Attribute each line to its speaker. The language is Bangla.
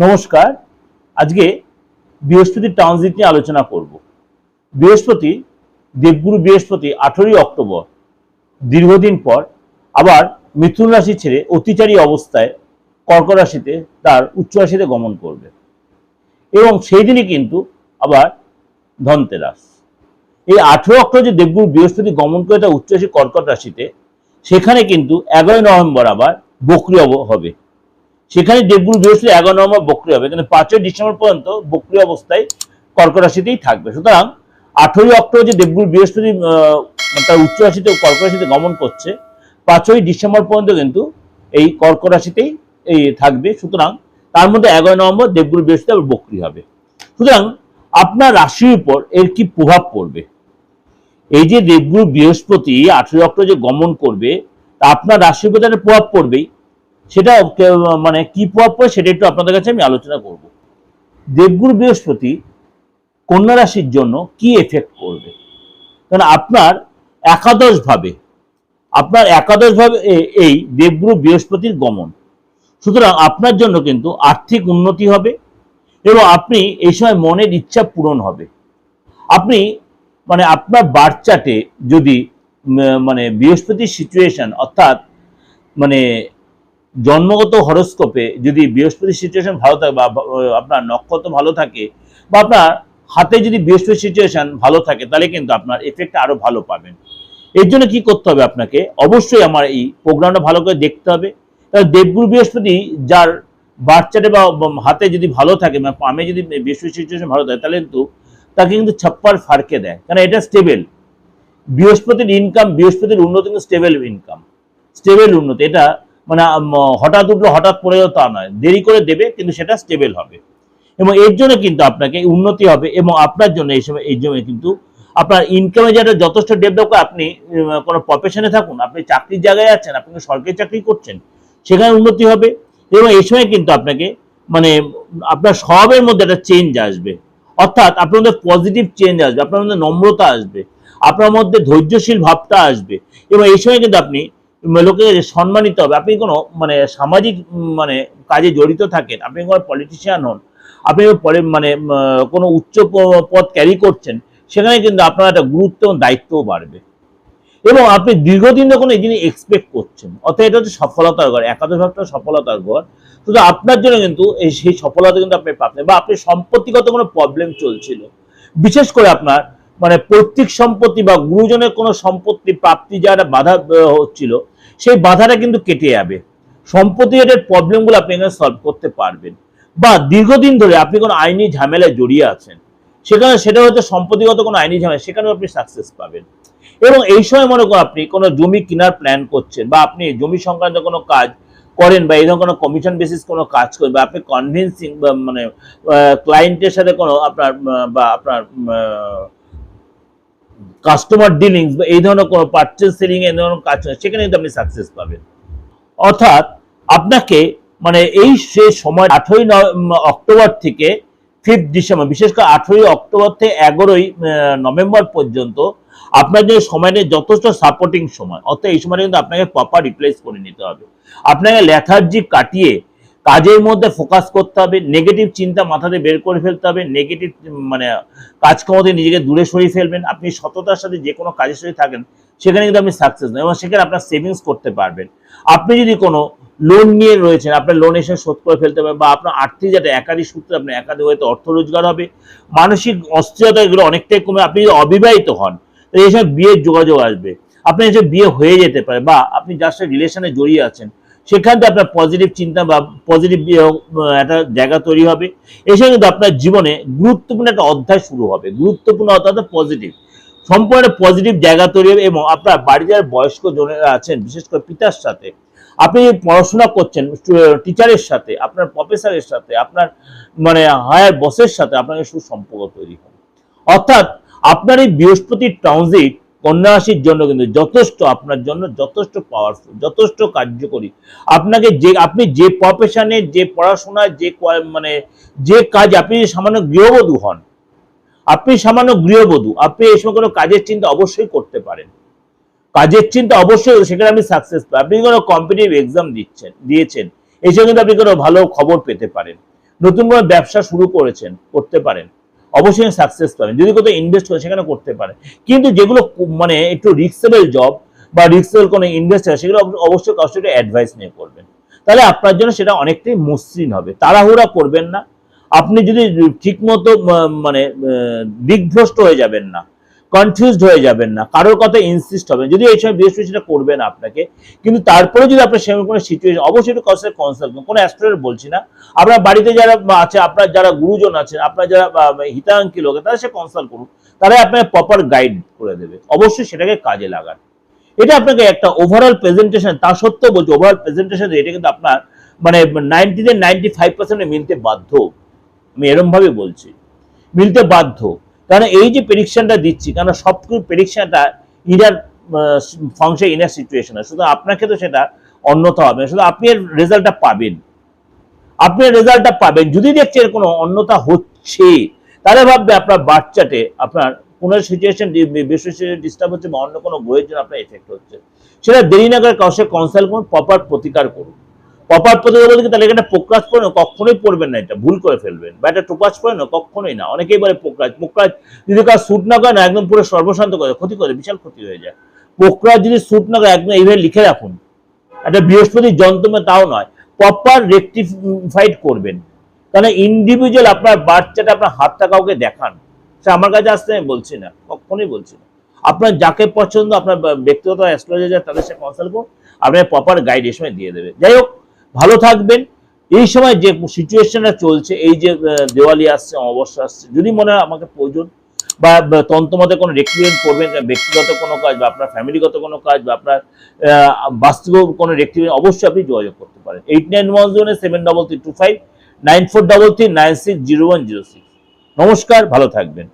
Speaker 1: নমস্কার। আজকে বৃহস্পতির ট্রানজিট নিয়ে আলোচনা করব। বৃহস্পতি, দেবগুরু বৃহস্পতি আঠেরোই অক্টোবর, দীর্ঘদিন পর আবার মিথুন রাশি ছেড়ে অতিচারী অবস্থায় কর্ক রাশিতে তার উচ্চ রাশিতে গমন করবে। এবং সেই দিনই কিন্তু আবার ধনতেরাস। এই আঠেরো অক্টোবর যে দেবগুরু বৃহস্পতি গমন করে তার উচ্চ রাশি কর্কট রাশিতে, সেখানে কিন্তু এগারোই নভেম্বর আবার বক্রি অব- হবে। সেখানে দেবগুরু বৃহস্পতি এগারো নভেম্বর বক্রি হবে, কিন্তু পাঁচই ডিসেম্বর পর্যন্ত বক্রি অবস্থায় কর্ক রাশিতেই থাকবে। সুতরাং আঠেরোই অক্টোবর যে দেবগুরু বৃহস্পতি তার উচ্চ রাশিতে কর্ক রাশিতে গমন করছে, পাঁচই ডিসেম্বর পর্যন্ত কিন্তু এই কর্ক রাশিতেই এই থাকবে। সুতরাং তার মধ্যে এগারো নভেম্বর দেবগুরু বৃহস্পতি আবার বক্রি হবে। সুতরাং আপনার রাশির উপর এর কি প্রভাব পড়বে? এই যে দেবগুরু বৃহস্পতি আঠেরোই অক্টোবর যে গমন করবে, তা আপনার রাশির উপর প্রভাব পড়বেই। সেটা মানে কি প্রভাব পড়ে সেটা একটু আপনাদের কাছে আমি আলোচনা করব। দেবগুরু বৃহস্পতি কন্যা রাশির জন্য কি এফেক্ট করবে? কারণ আপনার একাদশ ভাবে, আপনার একাদশ ভাবে এ- এই দেবগুরু বৃহস্পতির গমন। সুতরাং আপনার জন্য কিন্তু আর্থিক উন্নতি হবে এবং আপনি এই সময় মনের ইচ্ছা পূরণ হবে। আপনি মানে আপনার বার্চাটে যদি মানে বৃহস্পতির সিচুয়েশন অর্থাৎ মানে জন্মগত হরস্কোপে যদি বৃহস্পতির সিচুয়েশন ভালো থাকে বা আপনার নক্ষত্র ভালো থাকে বা আপনার হাতে যদি বৃহস্পতির সিচুয়েশন ভালো থাকে, তাহলে কিন্তু আপনার এফেক্ট আরও ভালো পাবেন। এর জন্য কি করতে হবে আপনাকে? অবশ্যই আমার এই প্রোগ্রামটা ভালো করে দেখতে হবে। কারণ দেবগুরু বৃহস্পতি যার বাচ্চাটা বা বা, হাতে যদি ভালো থাকে মানে পামে যদি বৃহস্পতি সিচুয়েশন ভালো থাকে, তাহলে কিন্তু তাকে কিন্তু ছাপ্পার ফারকে দেয়। কারণ এটা স্টেবেল বৃহস্পতির ইনকাম বৃহস্পতির উন্নতি কিন্তু স্টেবল ইনকাম স্টেবেল উন্নতি। এটা মানে হঠাৎ উঠল, হঠাৎ পড়ে যাও তা নয়। দেরি করে দেবে, কিন্তু সেটা স্টেবল হবে। এবং এর জন্য কিন্তু আপনাকে উন্নতি হবে এবং আপনার জন্য এই সময়, এই জন্য কিন্তু আপনার ইনকামে যেটা যথেষ্ট ডেভেলপ করে, আপনি কোনো প্রফেশনে থাকুন, আপনি চাকরির জায়গায় আছেন, আপনি সরকারি চাকরি করছেন, সেখানে উন্নতি হবে। এবং এই সময় কিন্তু আপনাকে মানে আপনার স্বভাবের মধ্যে একটা চেঞ্জ আসবে। অর্থাৎ আপনার মধ্যে পজিটিভ চেঞ্জ আসবে, আপনার মধ্যে নম্রতা আসবে, আপনার মধ্যে ধৈর্যশীল ভাবটা আসবে। এবং এই সময় কিন্তু আপনি উম, লোকের সম্মানিত হবে। আপনি কোনো মানে সামাজিক মানে কাজে জড়িত থাকেন আপনি কোনো পলিটিশিয়ান হন আপনি মানে কোনো উচ্চ পদ ক্যারি করছেন সেখানে কিন্তু আপনার একটা গুরুত্ব এবং দায়িত্বও বাড়বে। এবং আপনি দীর্ঘদিন যখন এই জিনিস এক্সপেক্ট করছেন অর্থাৎ এটা হচ্ছে সফলতার ঘর একাদশ ভাবটা সফলতার ঘর। শুধু আপনার জন্য কিন্তু এই সেই সফলতা কিন্তু আপনি পাবেন বা আপনি সম্পত্তিগত কোনো প্রবলেম চলছিল। বিশেষ করে আপনার মানে পৈতৃক সম্পত্তি বা গুরুজনের কোনো সম্পত্তি প্রাপ্তি যারা বাধা হচ্ছিল, সেই বাধাটা কিন্তু কেটে যাবে। সম্পত্তি রেটের প্রবলেমগুলো আপনি এখানে সলভ করতে পারবেন। বা দীর্ঘদিন ধরে আপনি কোনো আইনি ঝামেলায় জড়িয়ে আছেন, সেখানে সেটা হচ্ছে সম্পত্তিগত কোনো আইনি ঝামেলা, সেখানেও আপনি সাকসেস পাবেন। এবং এই সময় মনে করুন আপনি কোনো জমি কেনার প্ল্যান করছেন বা আপনি জমি সংক্রান্ত কোনো কাজ করেন বা এই ধরনের কোনো কমিশন বেসিস কোনো কাজ করেন বা আপনি কনভিন্সিং মানে ক্লায়েন্টের সাথে কোনো আপনার, বা আপনার কাস্টমার ডিলিংস বা এই ধরনের কোনো পারচেস সেলিং এই ধরনের কাজ সেখানে কিন্তু আপনি সাকসেস পাবেন। অর্থাৎ আপনাকে মানে এই সে সময় আঠেরোই অক্টোবর থেকে ফিফথ ডিসেম্বর বিশেষ করে আঠেরোই অক্টোবর থেকে এগারোই নভেম্বর পর্যন্ত আপনার যে সময়টা যথেষ্ট সাপোর্টিং সময়। অর্থাৎ এই সময়টা কিন্তু আপনাকে প্রপার রিপ্লেস করে নিতে হবে। আপনাকে লেথার্জি কাটিয়ে কাজের মধ্যে ফোকাস করতে হবে নেগেটিভ চিন্তা মাথাতে বের করে ফেলতে হবে নেগেটিভ মানে কাজকর্ম থেকে নিজেকে দূরে সরিয়ে ফেলবেন, আপনি সততার সাথে যে কোনো কাজের সাথে থাকেন, সেখানে কিন্তু আপনি সাকসেস এবং সেখানে আপনার সেভিংস করতে পারবেন। আপনি যদি কোনো লোন নিয়ে রয়েছেন, আপনার লোন এসে শোধ করে ফেলতে হবে বা আপনার আর্থিক যাতে একাধিক সূত্রে আপনার একাধিক হয়তো অর্থ রোজগার হবে, মানসিক অস্থিরতা এগুলো অনেকটাই কমে, আপনি যদি অবিবাহিত হন, তাহলে এই সময় বিয়ের যোগাযোগ আসবে। আপনার এসে বিয়ে হয়ে যেতে পারে বা আপনি যার সাথে রিলেশনে জড়িয়ে আছেন সেখান থেকে আপনার পজিটিভ চিন্তা বা পজিটিভ একটা জায়গা তৈরি হবে। এসে কিন্তু আপনার জীবনে গুরুত্বপূর্ণ একটা অধ্যায় শুরু হবে। গুরুত্বপূর্ণ অর্থাৎ পজিটিভ সম্পূর্ণ পজিটিভ জায়গা তৈরি হবে এবং আপনার বাড়ি যারা বয়স্ক জনেরা আছেন, বিশেষ করে পিতার সাথে, আপনি পড়াশোনা করছেন টিচারের সাথে, আপনার প্রফেসরের সাথে, আপনার মানে হায়ার বসের সাথে আপনার সুসম্পর্ক তৈরি হবে। অর্থাৎ আপনার এই বৃহস্পতির ট্রানজিট কন্যা রাশির জন্য কিন্তু যথেষ্ট আপনার জন্য যথেষ্ট পাওয়ারফুল যথেষ্ট কার্যকরী। আপনাকে যে, আপনি যে প্রফেশনে যে পড়াশোনায়, যে মানে যে কাজ আপনি সামান্য গৃহবধূ হন, আপনি সামান্য গৃহবধূ, আপনি এই সময় কোনো কাজের চিন্তা অবশ্যই করতে পারেন। কাজের চিন্তা অবশ্যই সেখানে আপনি সাকসেস পাবেন। আপনি কোনো কম্পিটিভ এক্সাম দিচ্ছেন, দিয়েছেন এই সময় কিন্তু আপনি কোনো ভালো খবর পেতে পারেন। নতুন কোনো ব্যবসা শুরু করেছেন, করতে পারেন। অবশ্যই সাকসেস পাবেন। যদি কোথাও ইনভেস্ট করে সেখানে করতে পারে। কিন্তু যেগুলো মানে একটু রিক্সেবল জব বা রিক্সেবল কোনো ইনভেস্ট সেগুলো অব- অবশ্যই কারোর সাথে অ্যাডভাইস নিয়ে করবেন। তাহলে আপনার জন্য সেটা অনেকটাই মসৃণ হবে। তাড়াহুড়া করবেন না। আপনি যদি ঠিকমতো মতো মানে আহ, দিকভ্রষ্ট হয়ে যাবেন না কনফিউজড হয়ে যাবেন না। কারোর কথা ইনসিস্ট হবেন যদি এই সময় বৃহস্পতি সেটা করবে না আপনাকে, কিন্তু তারপরে যদি আপনার সেরকম কোনো সিচুয়েশন অবশ্যই একটু সাথে কনসাল্ট করুন। কোনো অ্যাস্ট্রোলজার বলছি না। আপনার বাড়িতে যারা আছে, আপনার যারা গুরুজন আছেন, আপনার যারা হিতাকাঙ্ক্ষী লোক তাদের সাথে কনসাল্ট করুন। তারা আপনাকে প্রপার গাইড করে দেবে। অবশ্যই সেটাকে কাজে লাগান। এটা আপনাকে একটা ওভারঅল প্রেজেন্টেশন তা সত্ত্বেও বলছি ওভারঅল প্রেজেন্টেশন এটা কিন্তু আপনার মানে নাইনটি থেকে নাইনটি ফাইভ পার্সেন্টে মিলতে বাধ্য। আমি এরম ভাবে বলছি। মিলতে বাধ্য। কারণ এই যে প্রেডিকশনটা দিচ্ছি, কারণ সব প্রেডিকশনটা ইনার ফাংশন ইনার সিচুয়েশন শুধু আপনাকে তো সেটা অন্যথা হবে শুধু আপনি এর রেজাল্টটা পাবেন। আপনি রেজাল্টটা পাবেন। যদি দেখছেন কোনো অন্যতা হচ্ছে, তাহলে ভাববে আপনার বাচ্চাতে আপনার কোনো সিচুয়েশন বেশি ডিস্টার্ব হচ্ছে বা অন্য কোনো বইয়ের জন্য আপনার এফেক্ট হচ্ছে। সেটা দেরি না করে কাউকে কনসাল্ট করুন প্রপার প্রতিকার করুন। প্রপার প্রতিকার বলতে তাহলে এখানে পোকরাজ পড়ে না, কখনোই পড়বেন না এটা, ভুল করে ফেলবেন। বা এটা টোপাজ পড়ে না, কখনোই না। অনেকেই বলে পোকরাজ পোকরাজ যদি কাজ স্যুট না করে না, একদম পুরো সর্বশান্ত করে, ক্ষতি করে, বিশাল ক্ষতি হয়ে যায়। পোকরাজ যদি স্যুট না করে, একদম এইভাবে লিখে রাখুন। একটা বৃহস্পতির যন্ত্রমে তাও নয়। প্রপার রেকটিফাইড করবেন। কারণ ইন্ডিভিজুয়াল আপনার বাচ্চাটা, আপনার হাতটা কাউকে দেখান। সে আমার কাছে আসতে আমি বলছি না, কখনোই বলছি না। আপনার যাকে পছন্দ, আপনার ব্যক্তিগত অ্যাস্ট্রোলজার তাদের সাথে কনসাল্ট করুন। আপনার প্রপার গাইড এই সময় দিয়ে দেবে। যাই হোক ভালো থাকবেন। এই সময় যে সিচুয়েশনটা চলছে, এই যে দেওয়ালি আসছে, অমাবস্যা আসছে, যদি মনে হয় আমাকে প্রয়োজন বা তন্ত্রমতে কোনো রেক্টিভেট করবেন ব্যক্তিগত কোনো কাজ বা আপনার ফ্যামিলিগত কোনো কাজ বা আপনার বাস্তব কোনো রেক্টিভেট অবশ্যই আপনি যোগাযোগ করতে পারেন। Eight nine one zero seven double three two five nine four double three nine six zero one zero six নমস্কার, ভালো থাকবেন।